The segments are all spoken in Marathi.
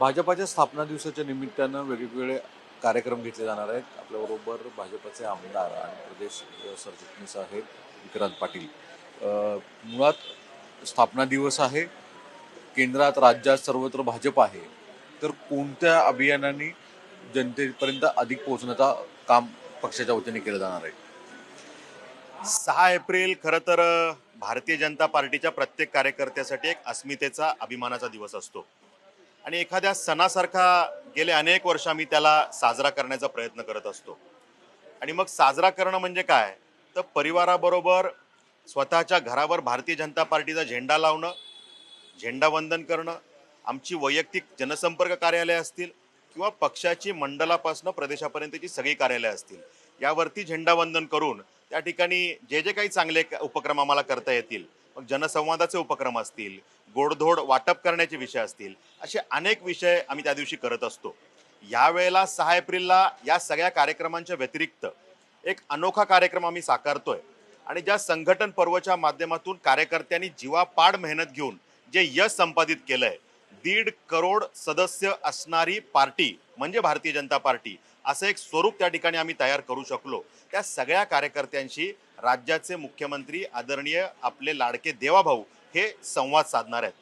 भाजपाच्या स्थापना दिवसाच्या निमित्तानं वेगवेगळे कार्यक्रम घेतले जाणार आहेत. आपल्याबरोबर भाजपाचे आमदार आणि प्रदेश सरचिटणीस आहेत विक्रांत पाटील. मुळात स्थापना दिवस आहे. केंद्रात राज्यात सर्वत्र भाजप आहे. तर कोणत्या अभियानाने जनतेपर्यंत अधिक पोहोचण्याचा काम पक्षाच्या वतीने केलं जाणार आहे? सहा एप्रिल खरं तर भारतीय जनता पार्टीच्या प्रत्येक कार्यकर्त्यासाठी एक अस्मितेचा अभिमानाचा दिवस असतो. आणि एखाद्या सणासारखा गेले अनेक वर्ष आम्ही त्याला साजरा करण्याचा प्रयत्न करत असतो. आणि मग साजरा करणं म्हणजे काय? तर परिवाराबरोबर स्वतःच्या घरावर भारतीय जनता पार्टीचा झेंडा लावणं झेंडावंदन करणं आमची वैयक्तिक जनसंपर्क कार्यालय असतील किंवा पक्षाची मंडलापासून प्रदेशापर्यंतची सगळी कार्यालय असतील यावरती झेंडावंदन करून त्या ठिकाणी जे जे काही चांगले क- उपक्रम आम्हाला करता येतील मग जनसंवादाचे उपक्रम असतील गोडधोड वाटप करण्याचे विषय असतील असे अनेक विषय आम्ही त्या दिवशी करत असतो. यावेळेला सहा एप्रिलला या सगळ्या कार्यक्रमांच्या व्यतिरिक्त एक अनोखा कार्यक्रम आम्ही साकारतोय. आणि ज्या संघटन पर्वच्या माध्यमातून कार्यकर्त्यांनी जीवापाड मेहनत घेऊन जे यश संपादित केलंय दीड करोड सदस्य असणारी पार्टी म्हणजे भारतीय जनता पार्टी असं एक स्वरूप त्या ठिकाणी आम्ही तयार करू शकलो. त्या सगळ्या कार्यकर्त्यांशी राज्याचे मुख्यमंत्री आदरणीय आपले लाडके देवाभाऊ हे संवाद साधणार आहेत.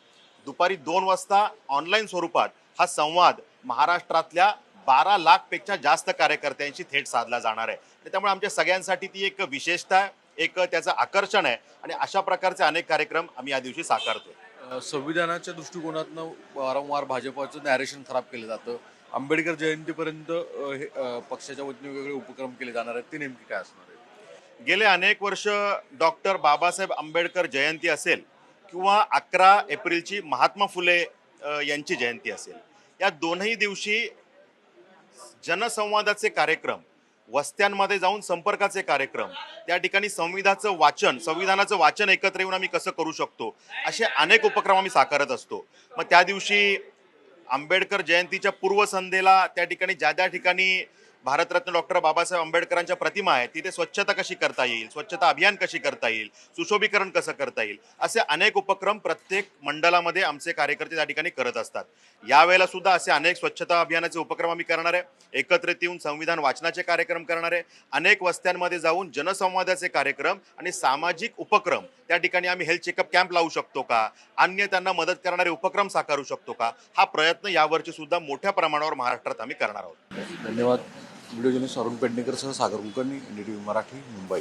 दुपारी दोन वाजता ऑनलाईन स्वरूपात हा संवाद महाराष्ट्रातल्या बारा लाखपेक्षा जास्त कार्यकर्त्यांशी थेट साधला जाणार आहे. त्यामुळे आमच्या सगळ्यांसाठी ती एक विशेषता आहे एक त्याचं आकर्षण आहे आणि अशा प्रकारचे अनेक कार्यक्रम आम्ही या दिवशी साकारतोय. अ, संविधानाच्या दृष्टिकोनातनं वारंवार भाजपाचं नॅरेशन खराब केलं जातं. आंबेडकर जयंतीपर्यंत हे पक्षाच्या वतीने वेगवेगळे उपक्रम केले जाणार आहेत. ते नेमके काय असणार आहेत? गेले अनेक वर्ष डॉक्टर बाबासाहेब आंबेडकर जयंती असेल किंवा अकरा एप्रिलची महात्मा फुले यांची जयंती असेल. या दोनही दिवशी जनसंवादाचे कार्यक्रम वस्त्यांमध्ये जाऊन संपर्काचे कार्यक्रम त्या ठिकाणी संविधानाचं वाचन संविधानाचं वाचन एकत्र येऊन आम्ही कसं करू शकतो असे अनेक उपक्रम आम्ही साकारत असतो. मग त्या दिवशी आंबेडकर जयंतीच्या पूर्वसंध्येला त्या ठिकाणी ज्या ज्या ठिकाणी भारतरत्न डॉक्टर बाबासाहेब आंबेडकरांच्या प्रतिमा आहेत तिथे स्वच्छता कशी करता येईल? स्वच्छता अभियान कशी करता येईल? सुशोभीकरण कसं करता येईल? असे अनेक उपक्रम प्रत्येक मंडळामध्ये आमचे कार्यकर्ते त्या ठिकाणी करत असतात. यावेळेला सुद्धा असे अनेक स्वच्छता अभियानाचे उपक्रम आम्ही करणार आहे. एकत्रित येऊन संविधान वाचनाचे कार्यक्रम करणार आहे. अनेक वस्त्यांमध्ये जाऊन जनसंवादाचे कार्यक्रम आणि सामाजिक उपक्रम त्या ठिकाणी आम्ही हेल्थ चेकअप कॅम्प लावू शकतो का? अन्य त्यांना मदत करणारे उपक्रम साकारू शकतो का? हा प्रयत्न यावरची सुद्धा मोठ्या प्रमाणावर महाराष्ट्रात आम्ही करणार आहोत. धन्यवाद. Video journalist Arun पेडणेकरसह Sagar Kulkarni N D T V Marathi Mumbai.